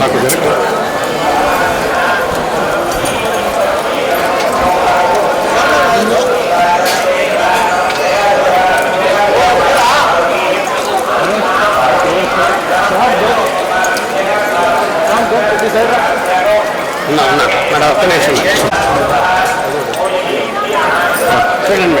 నాకు జరగదు ఉన్నా ఉన్నా మేడం ఒక్క నిమిషం చూడండి.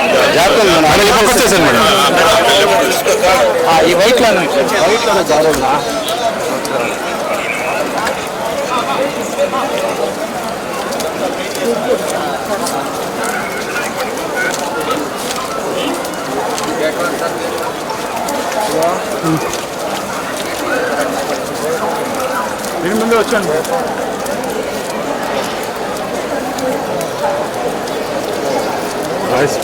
మీతో వచ్చేసాను మేడం. ఈ వైట్లో వైట్లో జాగ్రత్త. దీని ముందే వచ్చాను. Mas...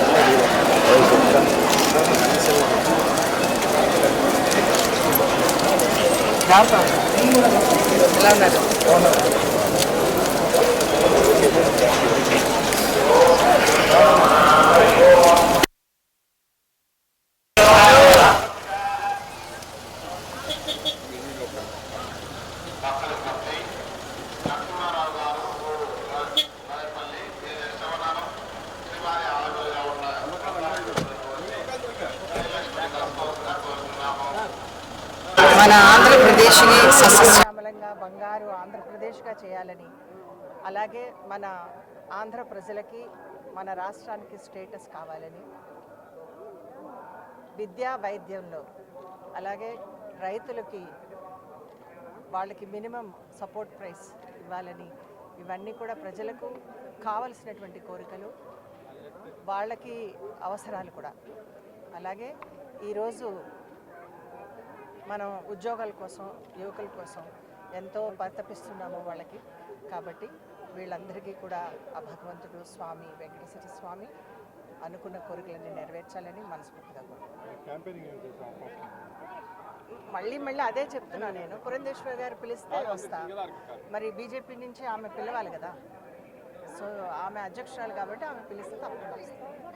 Thank you. మన ఆంధ్రప్రదేశ్ని సస్యశ్యామలంగా బంగారు ఆంధ్రప్రదేశ్గా చేయాలని అలాగే మన ఆంధ్ర ప్రజలకి మన రాష్ట్రానికి స్టేటస్ కావాలని విద్యా వైద్యంలో అలాగే రైతులకి వాళ్ళకి మినిమం సపోర్ట్ ప్రైస్ ఇవ్వాలని ఇవన్నీ కూడా ప్రజలకు కావలసినటువంటి కోరికలు వాళ్ళకి అవసరాలు కూడా. అలాగే ఈరోజు మనం ఉద్యోగాల కోసం యువకుల కోసం ఎంతో పరితపిస్తున్నాము వాళ్ళకి. కాబట్టి వీళ్ళందరికీ కూడా ఆ భగవంతుడు స్వామి వెంకటేశ్వర స్వామి అనుకున్న కోరికలన్నీ నెరవేర్చాలని మనస్ఫూర్తిగా. మళ్ళీ మళ్ళీ అదే చెప్తున్నా నేను. పురంధేశ్వరి గారు పిలిస్తే వస్తా. మరి బీజేపీ నుంచి ఆమె పిలవాలి కదా. సో ఆమె అధ్యక్షురాలు కాబట్టి ఆమె పిలిస్తే తప్పకుండా వస్తాను